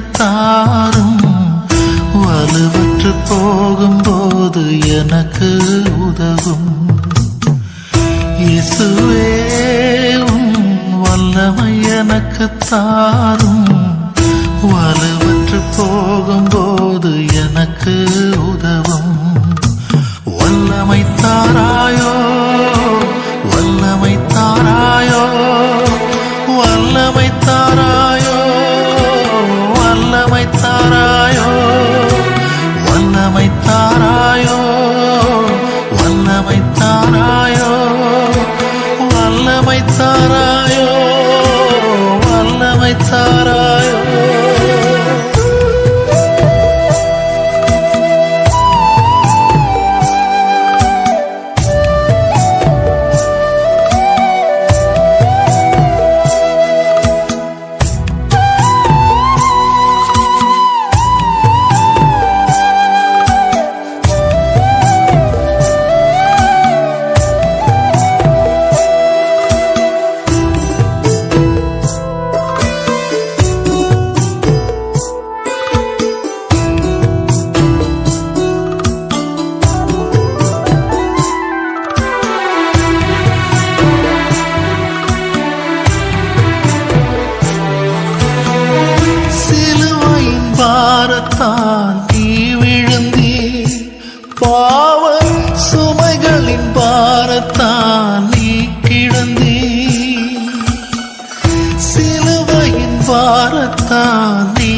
தாரும் வலுவற்று போகும்போது எனக்கு உதவும். இசுவேவும் வல்லமை எனக்கு தாரும். வலுவற்று போகும்போது പാറത്താ നീ.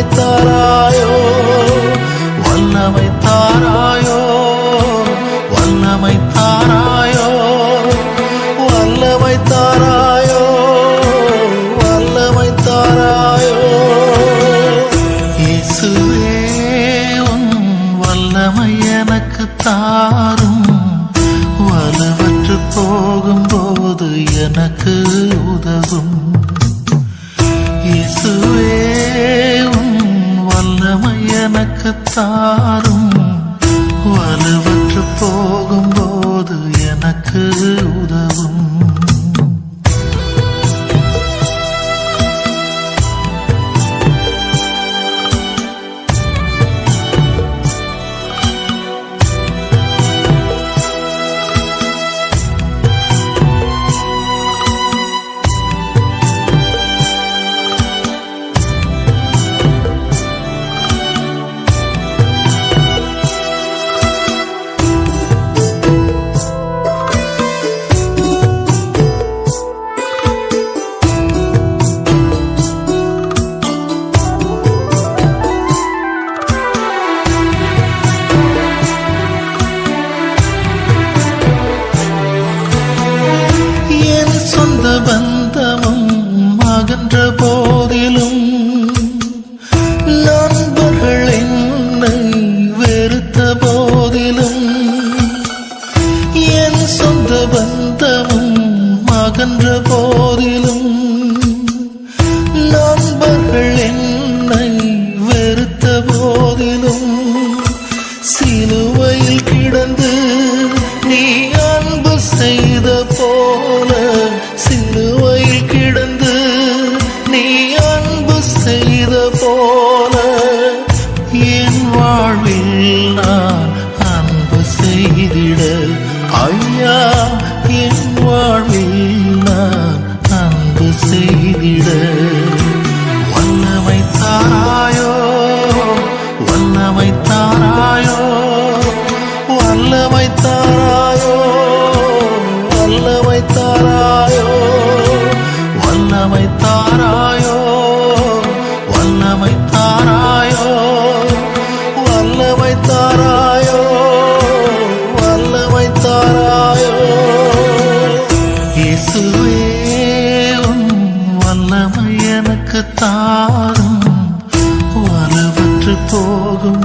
வல்லமை தாராயோ வல்லமை தாராயோ வல்லமை தாராயோ வல்லமை தாராயோ வல்லமை தாராயோ இயேசுவே உன் வல்லமை எனக்கு தாரும். வலுவற்று போகும்போது எனக்கு உதவும். இயேசுவே வல்லமையனக்கு தாரும் வலுவற்று போகும்போது எனக்கு உதவும். போதிலும் என் சொந்த பந்தமும் மகன்ற போதிலும் 做个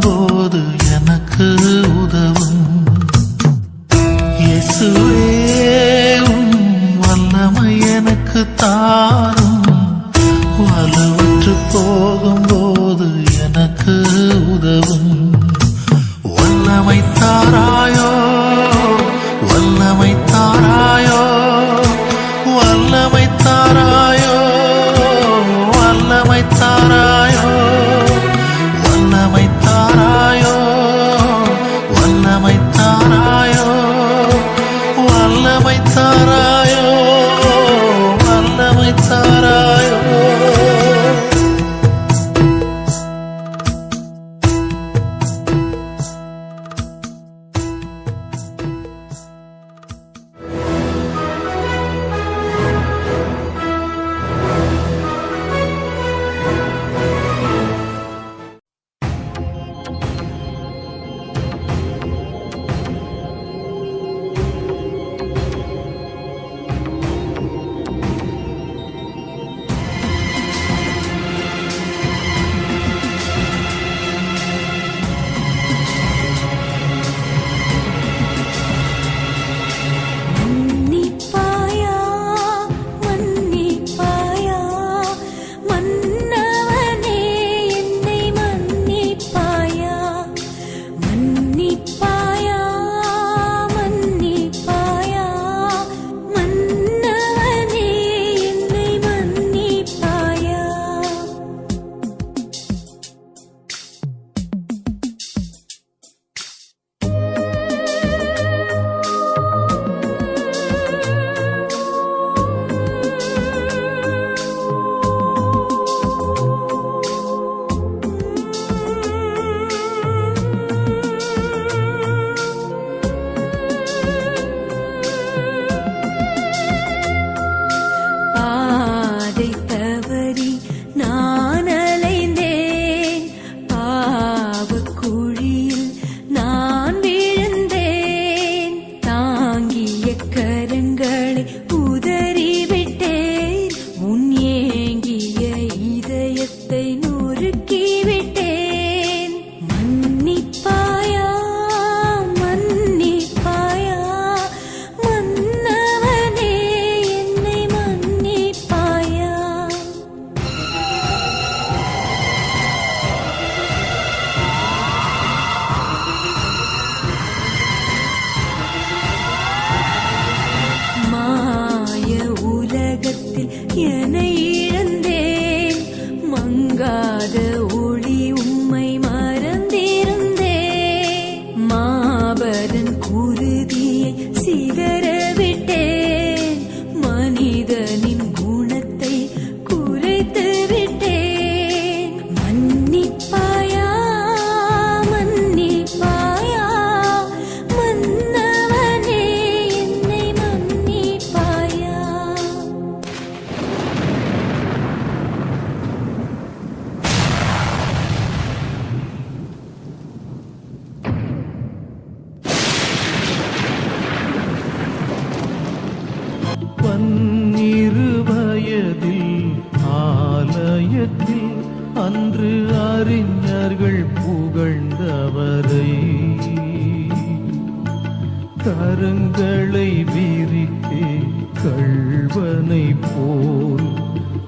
கள்வனை போல்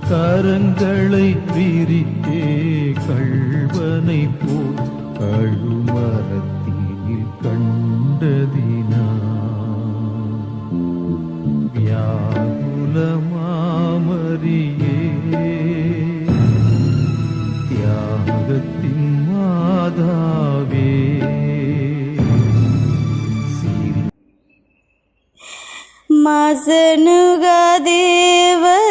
கரங்களை பிரித்தே கள்வனை போல் கழுமரத்தில் கண்டதினார் నాశనుగా దేవసుదనే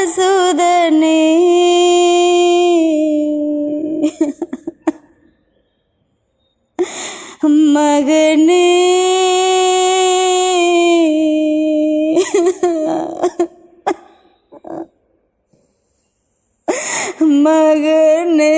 மகனே மகனே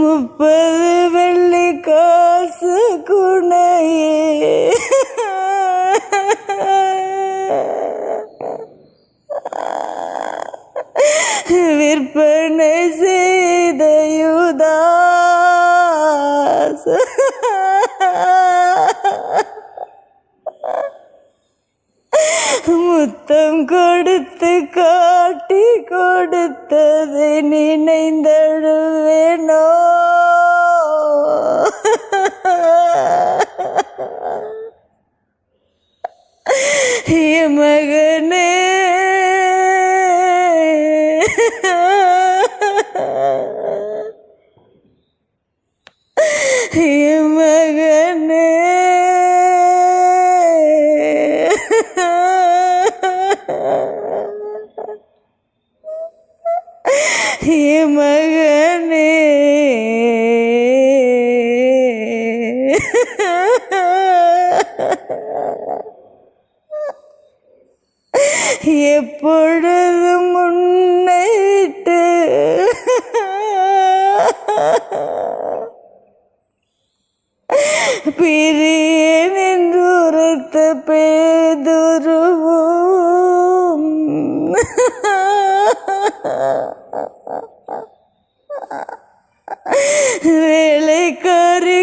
முப்பது வெள்ளி காசு குணையே. விற்பனை செய்த யுதாஸ் முத்தம் கொடுத்து காட்டி கொடுத்தது நினைந்தழுவேனோ? மகனே. என் மகனே எப்பொழுதும் உன்னை விட்டு பிரியன் என்று உரைத்த பேதுருவோம். வேலைக்காரி